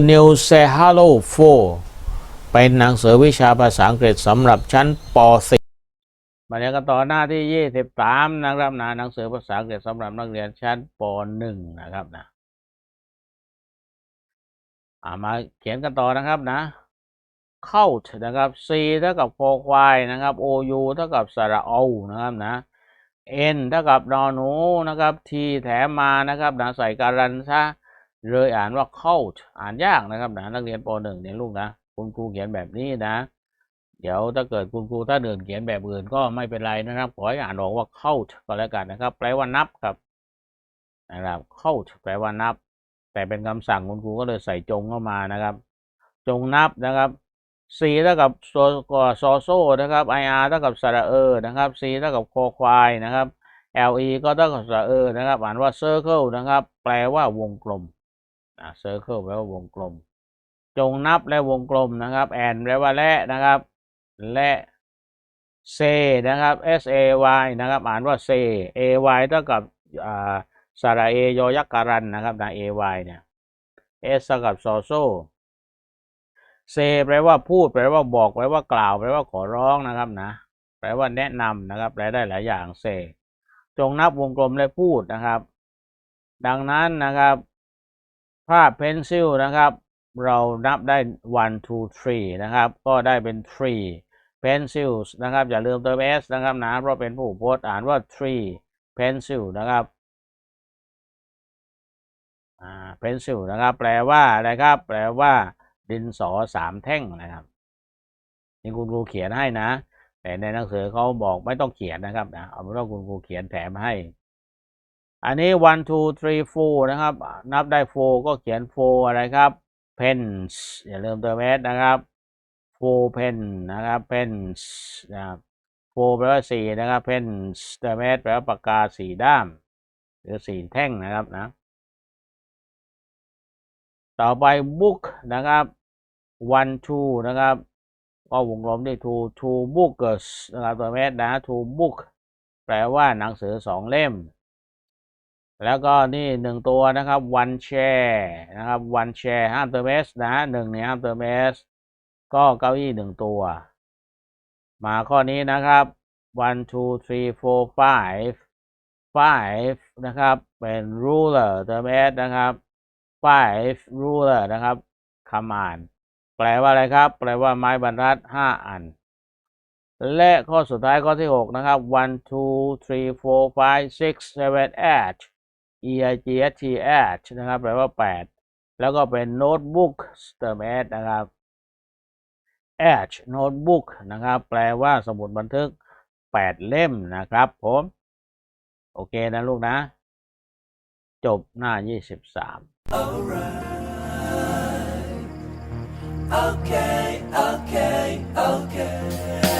New Say Hello for เป็นหนังสือวิชาภาษาอังกฤษสำหรับชั้นป .4 มาเรียนกันต่อหน้าที่ 23 นะครับนะหนังสือภาษาอังกฤษสำหรับนักเรียนชั้นป .1 นะครับนะามาเขียนกันต่อนะครับนะ count นะครับ c เท่ากับคอควายนะครับ ou เท่ากับสระอนะครับนะ n เท่ากับนอหนูนะครับ t แถมมานะครับนะใส่การันซะ เลยอ่านว่า count อ่านยากนะครับนะนักเรียนป .1 เนี่ยลูกนะ คุณครูเขียนแบบนี้นะ เดี๋ยวถ้าเกิดคุณครูถ้าเดินเขียนแบบอื่นก็ไม่เป็นไรนะครับ ขอให้อ่านออกว่า count ก็แล้วกันนะครับ แปลว่านับครับนะครับ count แปลว่านับ แต่เป็นคำสั่งคุณครูก็เลยใส่จงเข้ามานะครับ จงนับนะครับ c เท่ากับโซโซโซนะครับ ir เท่ากับสระเออนะครับ c เท่ากับคอควายนะครับ le ก็เท่ากับสระเออนะครับ อ่านว่า circle นะครับ แปลว่าวงกลม อ่า circle แปลว่าวงกลม จงนับและวงกลมนะครับ and แปลว่าและนะครับ และ say นะครับ s a y นะครับ อ่านว่า say a y เท่ากับอ่าสระเอยอยักการันนะครับนะ a y เนี่ย s เท่ากับซอโซ say แปลว่าพูดแปลว่าบอกแปลว่ากล่าวแปลว่าขอร้องนะครับนะ แปลว่าแนะนำนะครับ แปลได้หลายอย่าง say จงนับวงกลมและพูดนะครับ ดังนั้นนะครับ ภาพ pencil นะครับ เรานับได้ one two three นะครับ ก็ได้เป็น three pencils นะครับ อย่าลืมเติม s นะครับนะเพราะเป็นผู้โพสต์อ่านว่า three pencil นะครับอ่า pencil นะครับ แปลว่าอะไรครับ แปลว่าดินสอสามแท่งนะครับนี่คุณครูเขียนให้นะ แต่ในหนังสือเขาบอกไม่ต้องเขียนนะครับนะเอาเป็นว่าคุณครูเขียนแถมให้ อันนี้ one two three four นะครับ นับได้ four ก็เขียน four อะไรครับ pens อย่าลืมเติม s นะครับ four pen นะครับ pens นะครับ four แปลว่าสี่นะครับ pens เติม s แปลว่าปากกาสีด้าม หรือสีแท่งนะครับนะ ต่อไป book นะครับ one two นะครับก็วงกลมที่ two two books นะครับตัว s นะ two book แปลว่าหนังสือสองเล่ม แล้วก็นี่หนึ่งตัวนะครับ one chair นะครับ one chair ห้ามเติม s นะหนึ่งเนี่ยห้ามเติม s ก็เก้าอี้หนึ่งตัว มาข้อนี้นะครับ one two three four five five นะครับ เป็น ruler เติม s นะครับ five ruler นะครับคำอ่าน แปลว่าอะไรครับ แปลว่าไม้บรรทัดห้าอัน และข้อสุดท้ายข้อที่หกนะครับ one two three four five six seven eight e i g s t h นะครับ แปลว่า 8 แล้วก็เป็น Notebook Storage นะครับ Edge Notebook นะครับ แปลว่าสมุดบันทึก 8 เล่มนะครับผม โอเคนะลูกนะ จบหน้า 23 Alright Okay Okay Okay